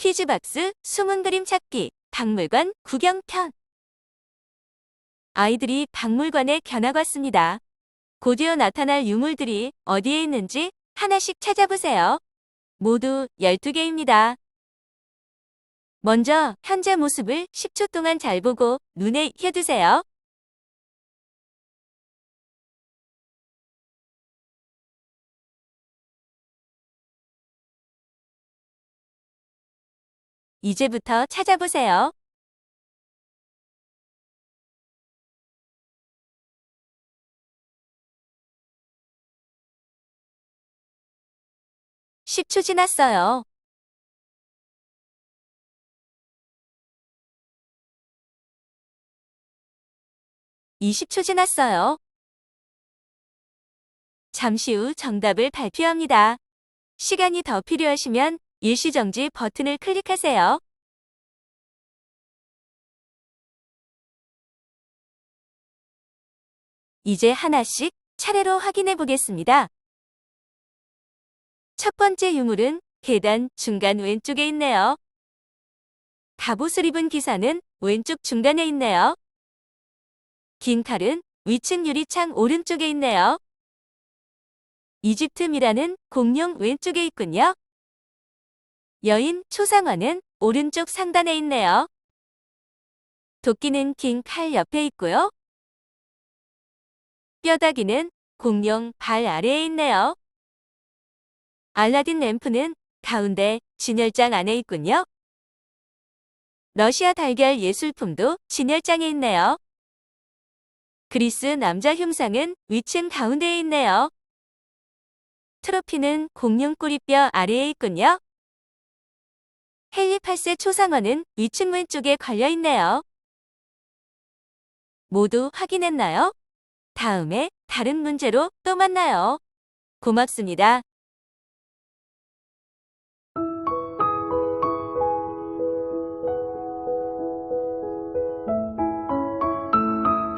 퀴즈박스 숨은 그림 찾기 박물관 구경편 아이들이 박물관에 견학 왔습니다. 곧이어 나타날 유물들이 어디에 있는지 하나씩 찾아보세요. 모두 12개입니다. 먼저 현재 모습을 10초 동안 잘 보고 눈에 익혀두세요. 이제부터 찾아보세요. (10초) 지났어요. (20초) 지났어요. 잠시 후 정답을 발표합니다. 시간이 더 필요하시면 일시정지 버튼을 클릭하세요. 이제 하나씩 차례로 확인해 보겠습니다. 첫 번째 유물은 계단 중간 왼쪽에 있네요. 갑옷을 입은 기사는 왼쪽 중간에 있네요. 긴 칼은 위층 유리창 오른쪽에 있네요. 이집트 미라는 공룡 왼쪽에 있군요. 여인 초상화는 오른쪽 상단에 있네요. 도끼는 긴 칼 옆에 있고요. 뼈다귀는 공룡 발 아래에 있네요. 알라딘 램프는 가운데 진열장 안에 있군요. 러시아 달걀 예술품도 진열장에 있네요. 그리스 남자 흉상은 위층 가운데에 있네요. 트로피는 공룡 꼬리뼈 아래에 있군요. 8세 초상화는 위층 왼쪽에 걸려 있네요. 모두 확인했나요? 다음에 다른 문제로 또 만나요. 고맙습니다.